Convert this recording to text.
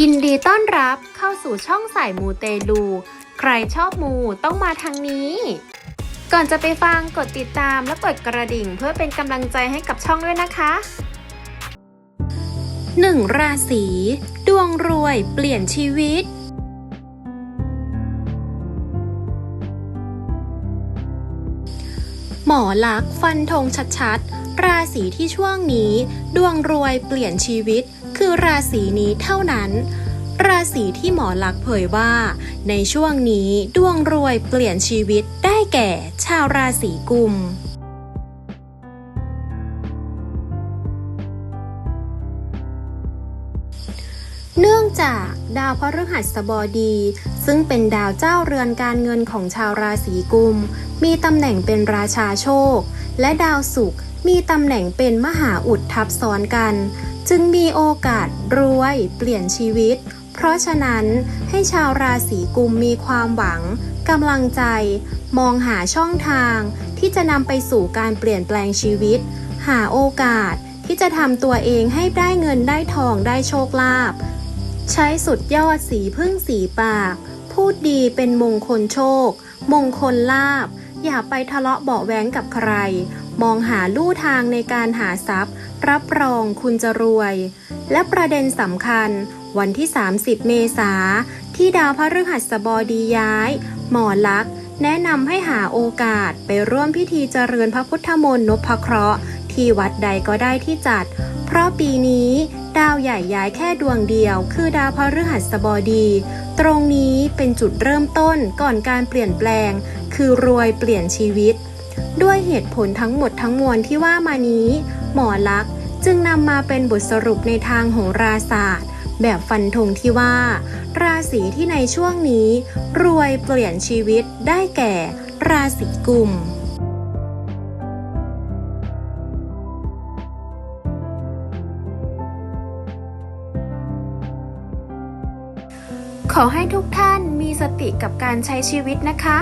ยินดีต้อนรับเข้าสู่ช่องสายมูเตลู ใครชอบมูต้องมาทางนี้ ก่อนจะไปฟังกดติดตามและกดกระดิ่งเพื่อเป็นกำลังใจให้กับช่องด้วยนะคะ 1. ราศีดวงรวยเปลี่ยนชีวิตหมอลักษ์ฟันธงชัดๆ ราศีที่ช่วงนี้ ดวงรวยเปลี่ยนชีวิต คือราศีนี้เท่านั้น ราศีที่หมอลักเผยว่า ในช่วงนี้ดวงรวยเปลี่ยนชีวิตได้แก่ ชาวราศีกุมเนื่องจากดาวพฤหัสบดี ซึ่งเป็นดาวเจ้าเรือนการเงินของชาวราศีกุม มีตำแหน่งเป็นราชาโชค และดาวศุกร์ มีตำแหน่งเป็นมหาอุดทับซ้อนกัน จึงมีโอกาสรวยเปลี่ยนชีวิต เพราะฉะนั้นให้ชาวราศีกุมมีความหวังกำลังใจ มองหาช่องทางที่จะนำไปสู่การเปลี่ยนแปลงชีวิต หาโอกาสที่จะทำตัวเองให้ได้เงินได้ทองได้โชคลาภใช้สุดยอดสีพึ่งสีปาก พูดดีเป็นมงคลโชค มงคลลาบ อย่าไปทะเลาะเบาแว้งกับใคร มองหาลู่ทางในการหาทรัพย์ รับรองคุณจะรวย และประเด็นสำคัญ วันที่ 30 เมษาที่ดาวพฤหัสบดีย้าย หมอลักษ์แนะนำให้หาโอกาสไปร่วมพิธีเจริญพระพุทธมนต์นพเคราะห์ ที่วัดใดก็ได้ที่จัด เพราะปีนี้ดาวใหญ่ย้ายแค่ดวงเดียว คือดาวพฤหัสบดี ตรงนี้เป็นจุดเริ่มต้นก่อนการเปลี่ยนแปลง คือรวยเปลี่ยนชีวิต ด้วยเหตุผลทั้งหมดทั้งมวลที่ว่ามานี้ หมอลักษ์จึงนำมาเป็นบทสรุปในทางโหราศาสตร์ แบบฟันธงที่ว่า ราศีที่ในช่วงนี้ รวยเปลี่ยนชีวิตได้แก่ ราศีกุมขอให้ทุกท่านมีสติกับการใช้ชีวิตนะคะ